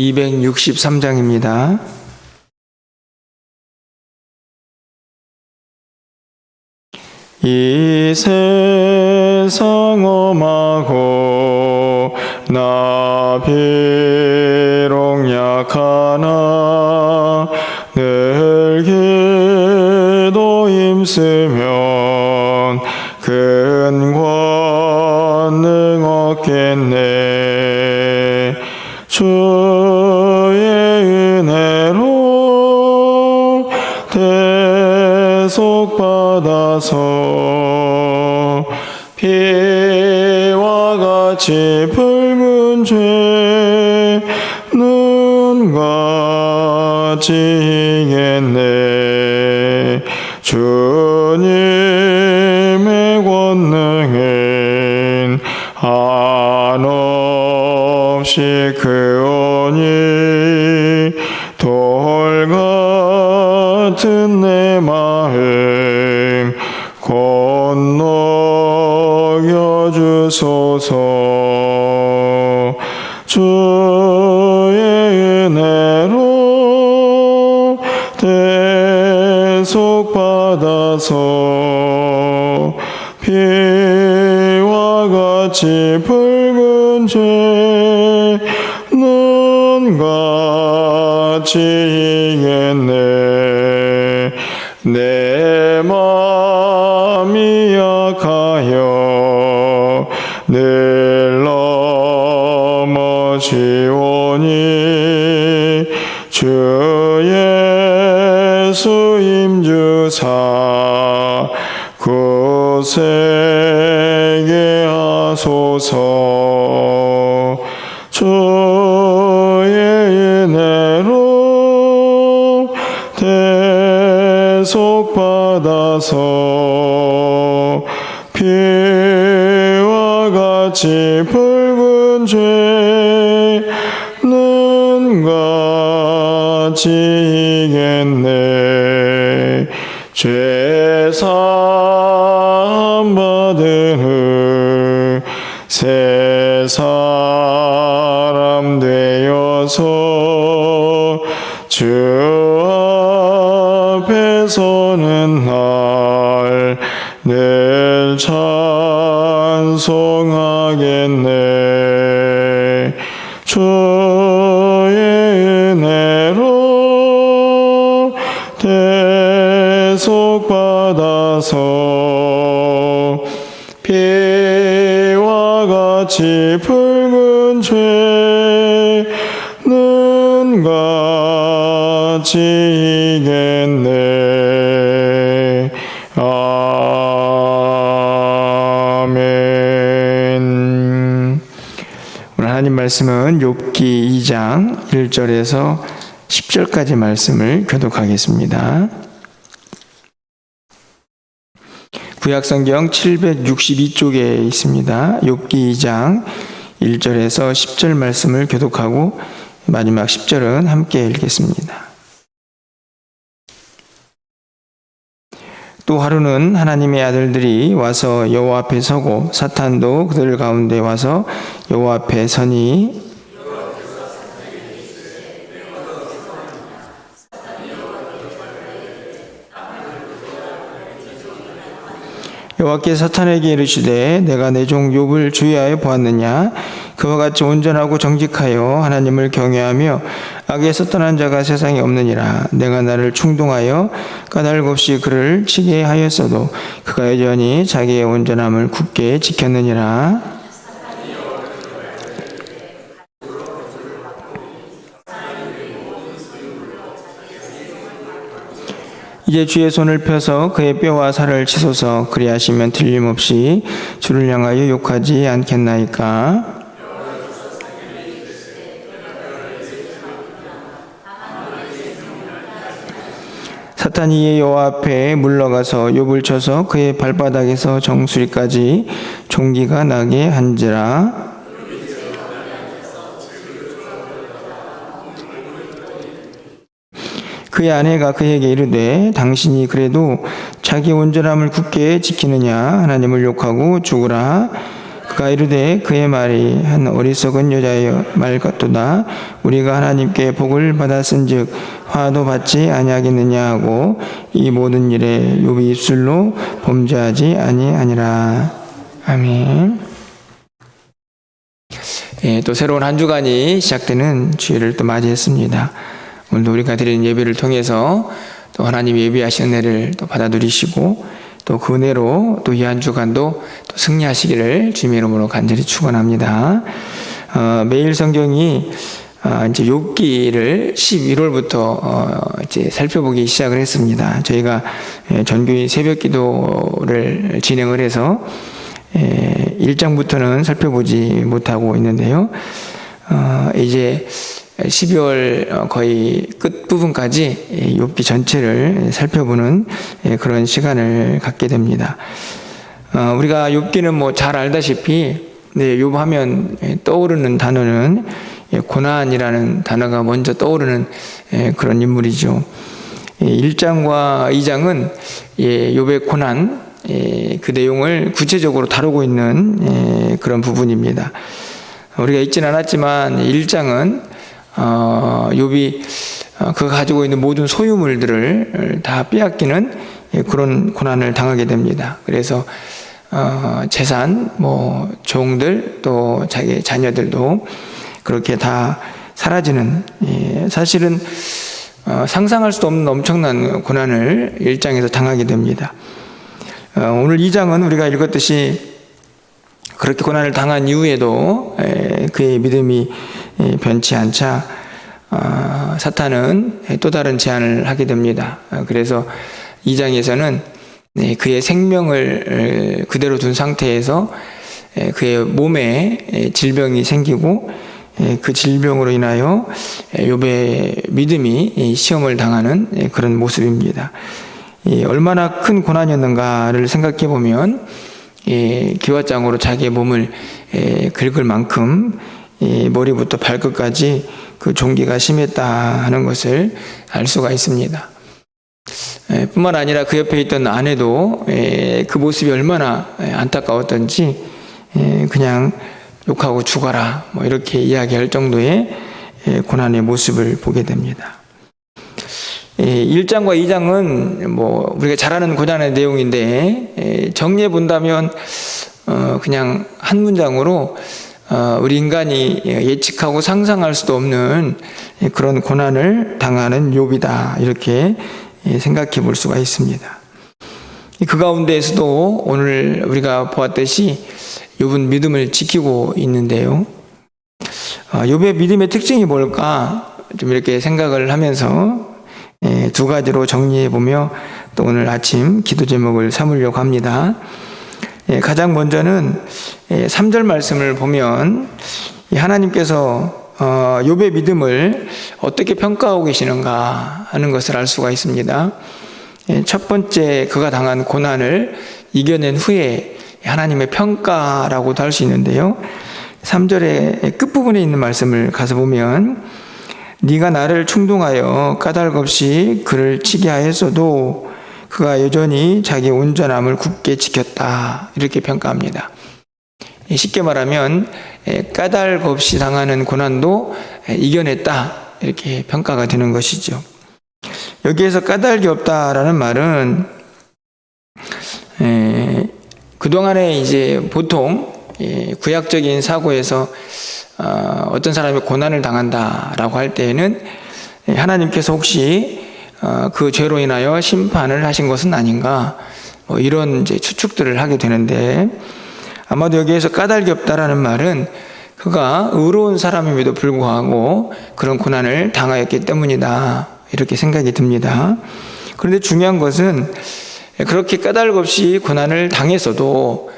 263장입니다. 이 세상 엄하고 나 비록 약하나 늘 기도 힘쓰면 큰 내 마음 건너여 주소서. 주의 은혜로 대속 받아서 피와 같이 붉은 죄는 같이 이겠네 내 마음이 약하여 늘 넘어지오니 주 예수 임주사 구세 새 사람 되어서 주 앞에 서는 날늘 찬송 붉은 죄는 같이 이겠네 아멘 오늘 하나님 말씀은 욥기 2장 1절에서 10절까지 말씀을 교독하겠습니다. 구약성경 762쪽에 있습니다. 욥기 2장 1절에서 10절 말씀을 교독하고 마지막 10절은 함께 읽겠습니다. 또 하루는 하나님의 아들들이 와서 여호와 앞에 서고 사탄도 그들 가운데 와서 여호와 앞에 서니 여호와께 사탄에게 이르시되 내가 내 종 욥을 주의하여 보았느냐? 그와 같이 온전하고 정직하여 하나님을 경외하며 악에서 떠난 자가 세상에 없느니라. 내가 나를 충동하여 까닭 없이 그를 치게 하였어도 그가 여전히 자기의 온전함을 굳게 지켰느니라 이제 주의 손을 펴서 그의 뼈와 살을 치소서. 그리하시면 틀림없이 주를 향하여 욕하지 않겠나이까? 사탄이 여호와 앞에 물러가서 욕을 쳐서 그의 발바닥에서 정수리까지 종기가 나게 한지라 그의 아내가 그에게 이르되 당신이 그래도 자기 온전함을 굳게 지키느냐? 하나님을 욕하고 죽으라. 그가 이르되 그의 말이 한 어리석은 여자의 말 같도다. 우리가 하나님께 복을 받았은즉 화도 받지 아니하겠느냐? 하고 이 모든 일에 욥이 입술로 범죄하지 아니하니라. 아멘. 예, 또 새로운 한 주간이 시작되는 주일을 또 맞이했습니다. 오늘도 우리가 드리는 예배를 통해서 또 하나님 예배하시는 은혜를 또 받아 누리시고 또 그 은혜로 또 이 한 주간도 또 승리하시기를 주님의 이름으로 간절히 축원합니다. 어, 매일 성경이 어, 이제 욥기를 11월부터 어, 이제 살펴보기 시작을 했습니다. 저희가 예, 전교인 새벽 기도를 진행을 해서 예, 1장부터는 살펴보지 못하고 있는데요. 어, 이제 12월 거의 끝 부분까지 욥기 전체를 살펴보는 예, 그런 시간을 갖게 됩니다. 어, 우리가 욥기는 뭐 잘 알다시피 네, 욥 하면 떠오르는 단어는 예, 고난이라는 단어가 먼저 떠오르는 예, 그런 인물이죠. 1장과 2장은 욥의 고난 그 내용을 구체적으로 다루고 있는 그런 부분입니다. 우리가 읽진 않았지만 1장은 어, 욥이 어, 그가 가지고 있는 모든 소유물들을 다 빼앗기는 그런 고난을 당하게 됩니다. 그래서 어, 재산, 뭐 종들 또 자기 자녀들도 그렇게 다 사라지는 예, 사실은 어, 상상할 수도 없는 엄청난 고난을 일장에서 당하게 됩니다. 어, 오늘 2장은 우리가 읽었듯이 그렇게 고난을 당한 이후에도 에, 그의 믿음이 에, 변치 않자 어, 사탄은 또 다른 제안을 하게 됩니다. 어, 그래서 2장에서는 네, 그의 생명을 그대로 둔 상태에서 에, 그의 몸에 에, 질병이 생기고 에, 그 질병으로 인하여 욥의 믿음이 시험을 당하는 그런 모습입니다. 얼마나 큰 고난이었는가를 생각해 보면 기와장으로 자기의 몸을 긁을 만큼 머리부터 발끝까지 그 종기가 심했다 하는 것을 알 수가 있습니다. 뿐만 아니라 그 옆에 있던 아내도 그 모습이 얼마나 안타까웠던지 그냥 욕하고 죽어라 뭐 이렇게 이야기할 정도의 고난의 모습을 보게 됩니다. 1장과 2장은 뭐 우리가 잘 아는 고난의 내용인데 정리해 본다면 어, 그냥 한 문장으로 어, 우리 인간이 예측하고 상상할 수도 없는 그런 고난을 당하는 욥이다 이렇게 생각해 볼 수가 있습니다. 그 가운데에서도 오늘 우리가 보았듯이 욥은 믿음을 지키고 있는데요. 어, 욥의 믿음의 특징이 뭘까 좀 이렇게 생각을 하면서 두 가지로 정리해 보며 또 오늘 아침 기도 제목을 삼으려고 합니다. 가장 먼저는 3절 말씀을 보면 하나님께서 어, 욥의 믿음을 어떻게 평가하고 계시는가 하는 것을 알 수가 있습니다. 첫 번째 그가 당한 고난을 이겨낸 후에 하나님의 평가라고도 할 수 있는데요. 3절의 끝부분에 있는 말씀을 가서 보면 네가 나를 충동하여 까닭 없이 그를 치게 하였어도 그가 여전히 자기 온전함을 굳게 지켰다. 이렇게 평가합니다. 쉽게 말하면 까닭 없이 당하는 고난도 이겨냈다. 이렇게 평가가 되는 것이죠. 여기에서 까닭이 없다라는 말은 그동안에 이제 보통 구약적인 사고에서 어, 어떤 사람이 고난을 당한다라고 할 때에는 하나님께서 혹시 어, 그 죄로 인하여 심판을 하신 것은 아닌가 뭐 이런 이제 추측들을 하게 되는데 아마도 여기에서 까닭이 없다라는 말은 그가 의로운 사람임에도 불구하고 그런 고난을 당하였기 때문이다 이렇게 생각이 듭니다. 그런데 중요한 것은 그렇게 까닭 없이 고난을 당했어도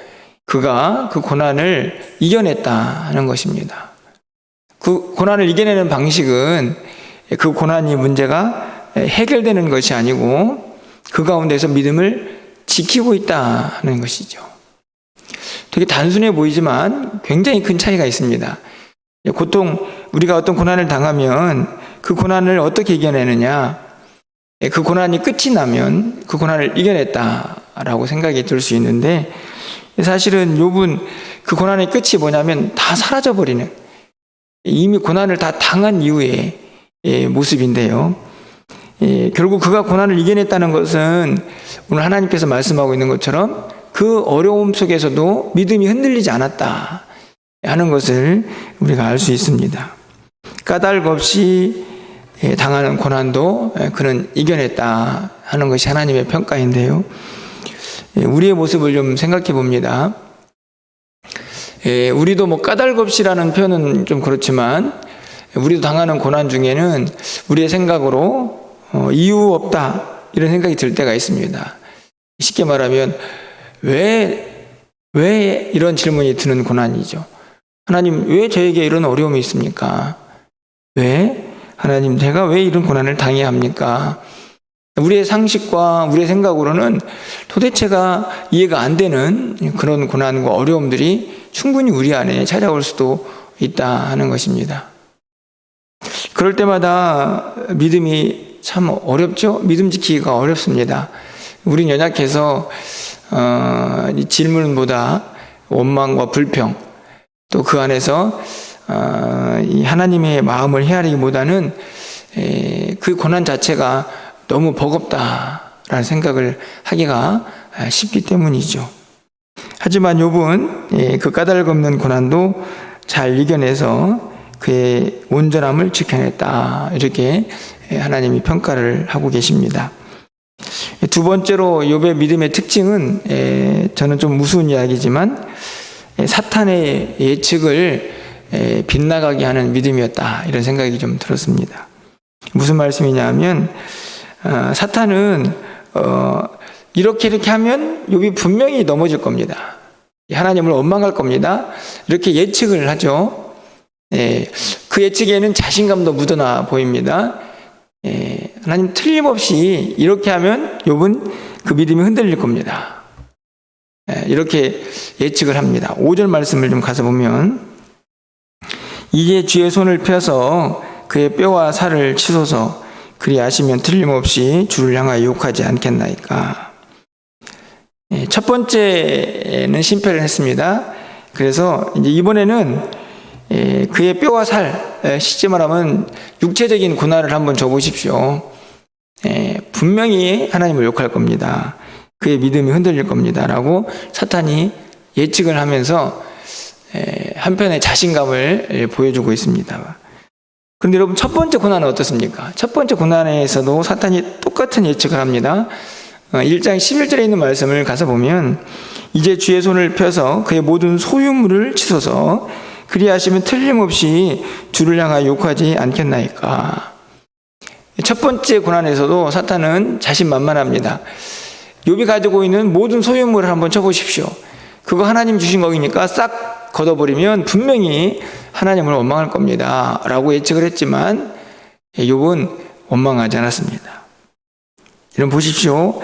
그가 그 고난을 이겨냈다 하는 것입니다. 그 고난을 이겨내는 방식은 그 고난이 문제가 해결되는 것이 아니고 그 가운데서 믿음을 지키고 있다 하는 것이죠. 되게 단순해 보이지만 굉장히 큰 차이가 있습니다. 보통 우리가 어떤 고난을 당하면 그 고난을 어떻게 이겨내느냐? 그 고난이 끝이 나면 그 고난을 이겨냈다라고 생각이 들 수 있는데 사실은 욥은 그 고난의 끝이 뭐냐면 다 사라져 버리는 이미 고난을 다 당한 이후의 예, 모습인데요. 예, 결국 그가 고난을 이겨냈다는 것은 오늘 하나님께서 말씀하고 있는 것처럼 그 어려움 속에서도 믿음이 흔들리지 않았다 하는 것을 우리가 알 수 있습니다. 까닭 없이 예, 당하는 고난도 예, 그는 이겨냈다 하는 것이 하나님의 평가인데요. 예, 우리의 모습을 좀 생각해 봅니다. 예, 우리도 뭐 까닭 없이라는 표현은 좀 그렇지만 우리도 당하는 고난 중에는 우리의 생각으로 어, 이유 없다 이런 생각이 들 때가 있습니다. 쉽게 말하면 왜, 왜 이런 질문이 드는 고난이죠. 하나님, 왜 저에게 이런 어려움이 있습니까? 왜? 하나님, 내가 왜 이런 고난을 당해야 합니까? 우리의 상식과 우리의 생각으로는 도대체가 이해가 안 되는 그런 고난과 어려움들이 충분히 우리 안에 찾아올 수도 있다 하는 것입니다. 그럴 때마다 믿음이 참 어렵죠? 믿음 지키기가 어렵습니다. 우린 연약해서 어, 이 질문보다 원망과 불평 또 그 안에서 어, 이 하나님의 마음을 헤아리기보다는 에, 그 고난 자체가 너무 버겁다라는 생각을 하기가 쉽기 때문이죠. 하지만 욥은 예, 그 까닭 없는 고난도 잘 이겨내서 그의 온전함을 지켜냈다 이렇게 하나님이 평가를 하고 계십니다. 두 번째로 욥의 믿음의 특징은 에, 저는 좀 무서운 이야기지만 에, 사탄의 예측을 에, 빗나가게 하는 믿음이었다 이런 생각이 좀 들었습니다. 무슨 말씀이냐면 어, 사탄은 어, 이렇게 이렇게 하면 욥이 분명히 넘어질 겁니다. 하나님을 원망할 겁니다. 이렇게 예측을 하죠. 예, 그 예측에는 자신감도 묻어나 보입니다. 예, 하나님 틀림없이 이렇게 하면 욥은 그 믿음이 흔들릴 겁니다. 예, 이렇게 예측을 합니다. 5절 말씀을 좀 가서 보면 이제 주의 손을 펴서 그의 뼈와 살을 치소서 그리 하시면 틀림없이 주를 향하여 욕하지 않겠나이까. 예, 첫 번째는 심패를 했습니다. 그래서 이제 이번에는 예, 그의 뼈와 살, 예, 쉽게 말하면 육체적인 고난을 한번 줘보십시오. 예, 분명히 하나님을 욕할 겁니다. 그의 믿음이 흔들릴 겁니다. 라고 사탄이 예측을 하면서 한편의 자신감을 보여주고 있습니다. 그런데 여러분, 첫 번째 고난은 어떻습니까? 첫 번째 고난에서도 사탄이 똑같은 예측을 합니다. 1장 어, 11절에 있는 말씀을 가서 보면, 이제 주의 손을 펴서 그의 모든 소유물을 치소서 그리하시면 틀림없이 주를 향하여 욕하지 않겠나이까. 첫 번째 고난에서도 사탄은 자신만만합니다. 욥이 가지고 있는 모든 소유물을 한번 쳐보십시오. 그거 하나님 주신 거니까 싹 걷어버리면 분명히 하나님을 원망할 겁니다. 라고 예측을 했지만 욥은 원망하지 않았습니다. 여러분 보십시오.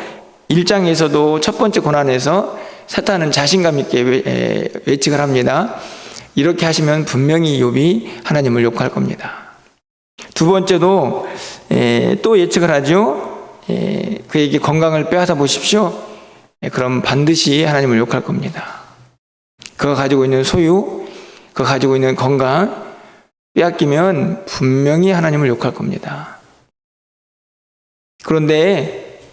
1장에서도 첫 번째 고난에서 사탄은 자신감 있게 예측을 합니다. 이렇게 하시면 분명히 욥이 하나님을 욕할 겁니다. 두 번째도 에, 또 예측을 하죠. 에, 그에게 건강을 빼앗아 보십시오. 에, 그럼 반드시 하나님을 욕할 겁니다. 그가 가지고 있는 소유, 그가 가지고 있는 건강 빼앗기면 분명히 하나님을 욕할 겁니다. 그런데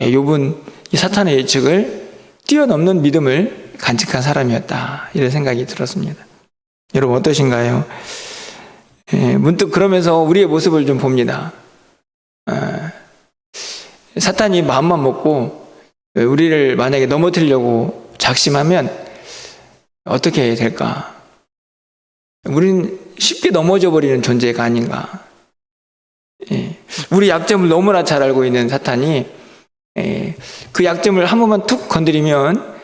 욥은 이 사탄의 예측을 뛰어넘는 믿음을 간직한 사람이었다 이런 생각이 들었습니다. 여러분 어떠신가요? 예, 문득 그러면서 우리의 모습을 좀 봅니다. 아, 사탄이 마음만 먹고 우리를 만약에 넘어뜨리려고 작심하면 어떻게 될까? 우리는 쉽게 넘어져 버리는 존재가 아닌가. 예, 우리 약점을 너무나 잘 알고 있는 사탄이 예, 그 약점을 한 번만 툭 건드리면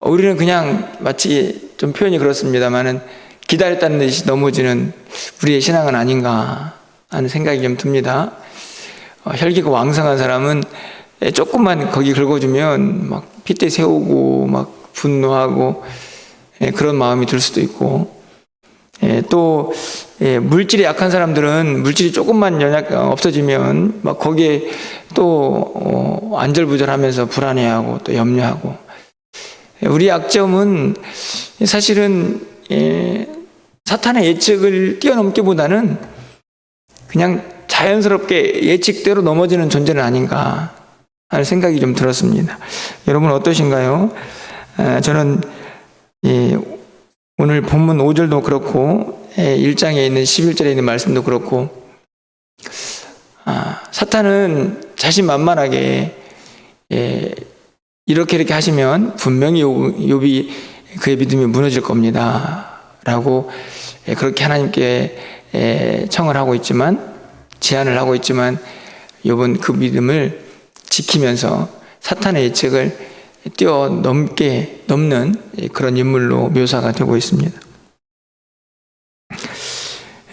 우리는 그냥 마치 좀 표현이 그렇습니다만은 기다렸다는 듯이 넘어지는 우리의 신앙은 아닌가 하는 생각이 좀 듭니다. 어, 혈기가 왕성한 사람은 조금만 거기 긁어주면 막 핏대 세우고 막 분노하고 예, 그런 마음이 들 수도 있고 예, 또 예, 물질이 약한 사람들은 물질이 조금만 연약 어, 없어지면 막 거기에 또 어, 안절부절하면서 불안해하고 또 염려하고 예, 우리 약점은 사실은 예, 사탄의 예측을 뛰어넘기보다는 그냥 자연스럽게 예측대로 넘어지는 존재는 아닌가 하는 생각이 좀 들었습니다. 여러분 어떠신가요? 아, 저는 예, 오늘 본문 5절도 그렇고 예, 1장에 있는 11절에 있는 말씀도 그렇고 아, 사탄은 자신만만하게 예, 이렇게 이렇게 하시면 분명히 요- 욥이 그의 믿음이 무너질 겁니다. 라고 예, 그렇게 하나님께 예, 청을 하고 있지만 제안을 하고 있지만 욥은 그 믿음을 지키면서 사탄의 예측을 뛰어넘게 넘는 예, 그런 인물로 묘사가 되고 있습니다.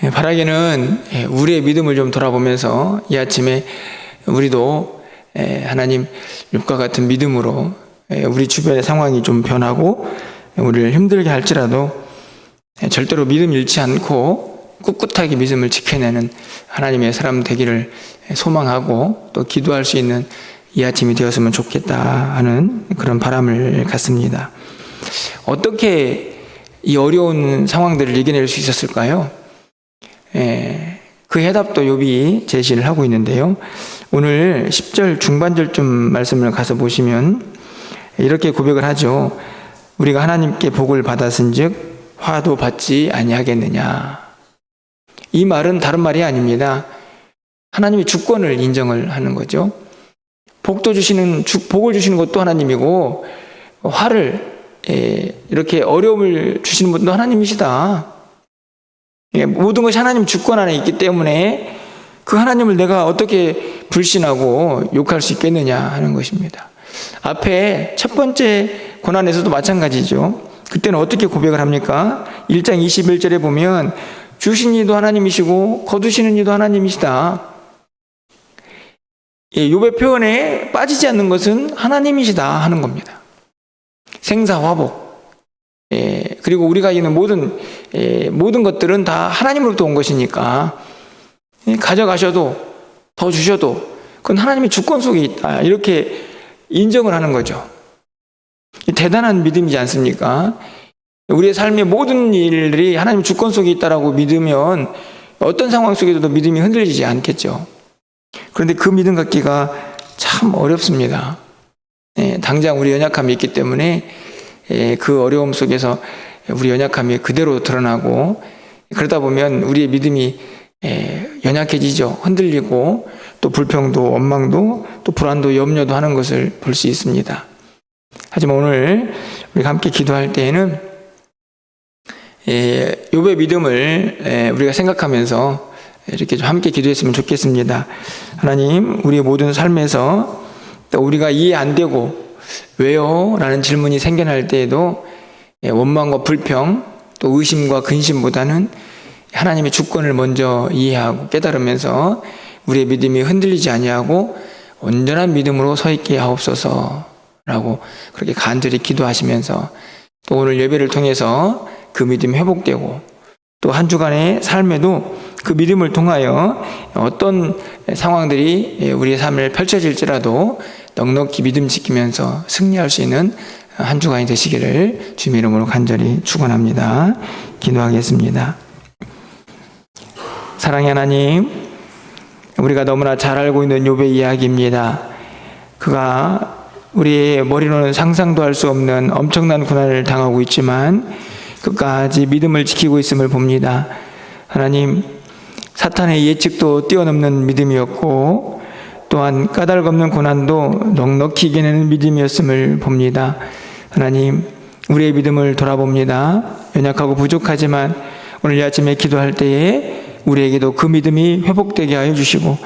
예, 바라기는 예, 우리의 믿음을 좀 돌아보면서 이 아침에 우리도 예, 하나님 욥과 같은 믿음으로 예, 우리 주변의 상황이 좀 변하고 우리를 힘들게 할지라도 예, 절대로 믿음 잃지 않고 꿋꿋하게 믿음을 지켜내는 하나님의 사람 되기를 소망하고 또 기도할 수 있는 이 아침이 되었으면 좋겠다 하는 그런 바람을 갖습니다. 어떻게 이 어려운 상황들을 이겨낼 수 있었을까요? 예, 그 해답도 욥이 제시를 하고 있는데요. 오늘 10절 중반절쯤 말씀을 가서 보시면 이렇게 고백을 하죠. 우리가 하나님께 복을 받았은즉 화도 받지 아니하겠느냐. 이 말은 다른 말이 아닙니다. 하나님의 주권을 인정을 하는 거죠. 복도 주시는 주- 복을 주시는 것도 하나님이고 화를 예, 이렇게 어려움을 주시는 분도 하나님이시다. 예, 모든 것이 하나님 주권 안에 있기 때문에 그 하나님을 내가 어떻게 불신하고 욕할 수 있겠느냐 하는 것입니다. 앞에 첫 번째 고난에서도 마찬가지죠. 그때는 어떻게 고백을 합니까? 1장 21절에 보면 주신 이도 하나님이시고 거두시는 이도 하나님이시다. 예, 욥의 표현에 빠지지 않는 것은 하나님이시다 하는 겁니다. 생사화복. 예, 그리고 우리가 있는 모든 예, 모든 것들은 다 하나님으로부터 온 것이니까 예, 가져가셔도 더 주셔도 그건 하나님의 주권 속에 있다 이렇게 인정을 하는 거죠. 이 대단한 믿음이지 않습니까? 우리의 삶의 모든 일들이 하나님 주권 속에 있다라고 믿으면 어떤 상황 속에서도 믿음이 흔들리지 않겠죠. 그런데 그 믿음 갖기가 참 어렵습니다. 예, 당장 우리 연약함이 있기 때문에 예, 그 어려움 속에서 우리 연약함이 그대로 드러나고 그러다 보면 우리의 믿음이 예, 연약해지죠. 흔들리고 또 불평도 원망도 또 불안도 염려도 하는 것을 볼 수 있습니다. 하지만 오늘 우리가 함께 기도할 때에는 예, 욥의 믿음을 예, 우리가 생각하면서 이렇게 좀 함께 기도했으면 좋겠습니다. 하나님, 우리의 모든 삶에서 또 우리가 이해 안 되고 왜요? 라는 질문이 생겨날 때에도 예, 원망과 불평 또 의심과 근심보다는 하나님의 주권을 먼저 이해하고 깨달으면서 우리의 믿음이 흔들리지 아니하고 온전한 믿음으로 서 있게 하옵소서 라고 그렇게 간절히 기도하시면서 또 오늘 예배를 통해서 그 믿음이 회복되고 또 한 주간의 삶에도 그 믿음을 통하여 어떤 상황들이 우리의 삶을 펼쳐질지라도 넉넉히 믿음 지키면서 승리할 수 있는 한 주간이 되시기를 주님 이름으로 간절히 축원합니다. 기도하겠습니다. 사랑의 하나님, 우리가 너무나 잘 알고 있는 욥의 이야기입니다. 그가 우리의 머리로는 상상도 할 수 없는 엄청난 고난을 당하고 있지만 끝까지 믿음을 지키고 있음을 봅니다. 하나님, 사탄의 예측도 뛰어넘는 믿음이었고, 또한 까닭 없는 고난도 넉넉히 이겨내는 믿음이었음을 봅니다. 하나님, 우리의 믿음을 돌아봅니다. 연약하고 부족하지만 오늘 이 아침에 기도할 때에 우리에게도 그 믿음이 회복되게 하여 주시고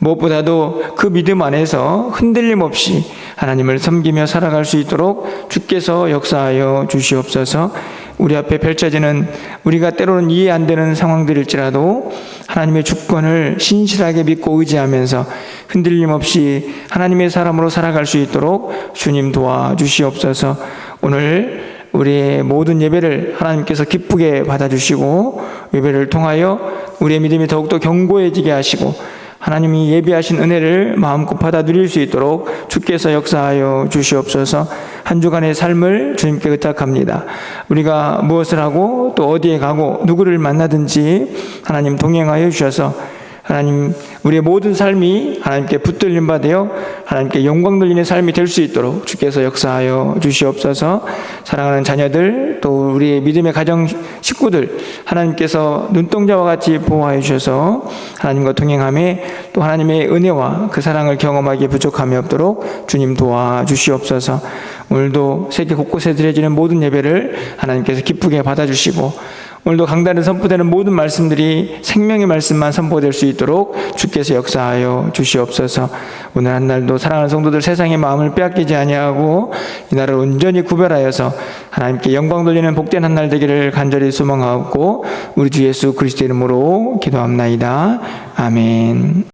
무엇보다도 그 믿음 안에서 흔들림 없이 하나님을 섬기며 살아갈 수 있도록 주께서 역사하여 주시옵소서. 우리 앞에 펼쳐지는 우리가 때로는 이해 안 되는 상황들일지라도 하나님의 주권을 신실하게 믿고 의지하면서 흔들림 없이 하나님의 사람으로 살아갈 수 있도록 주님 도와주시옵소서. 오늘 우리의 모든 예배를 하나님께서 기쁘게 받아주시고 예배를 통하여 우리의 믿음이 더욱더 견고해지게 하시고 하나님이 예비하신 은혜를 마음껏 받아 누릴 수 있도록 주께서 역사하여 주시옵소서 한 주간의 삶을 주님께 의탁합니다. 우리가 무엇을 하고 또 어디에 가고 누구를 만나든지 하나님 동행하여 주셔서 하나님 우리의 모든 삶이 하나님께 붙들림 받되어 하나님께 영광 돌리는 삶이 될 수 있도록 주께서 역사하여 주시옵소서. 사랑하는 자녀들 또 우리의 믿음의 가정 식구들 하나님께서 눈동자와 같이 보호하여 주셔서 하나님과 동행함에 또 하나님의 은혜와 그 사랑을 경험하기에 부족함이 없도록 주님 도와 주시옵소서. 오늘도 세계 곳곳에 드려지는 모든 예배를 하나님께서 기쁘게 받아주시고 오늘도 강단에 선포되는 모든 말씀들이 생명의 말씀만 선포될 수 있도록 주께서 역사하여 주시옵소서. 오늘 한 날도 사랑하는 성도들 세상의 마음을 빼앗기지 아니하고 이 날을 온전히 구별하여서 하나님께 영광 돌리는 복된 한 날 되기를 간절히 소망하고 우리 주 예수 그리스도 이름으로 기도합나이다. 아멘.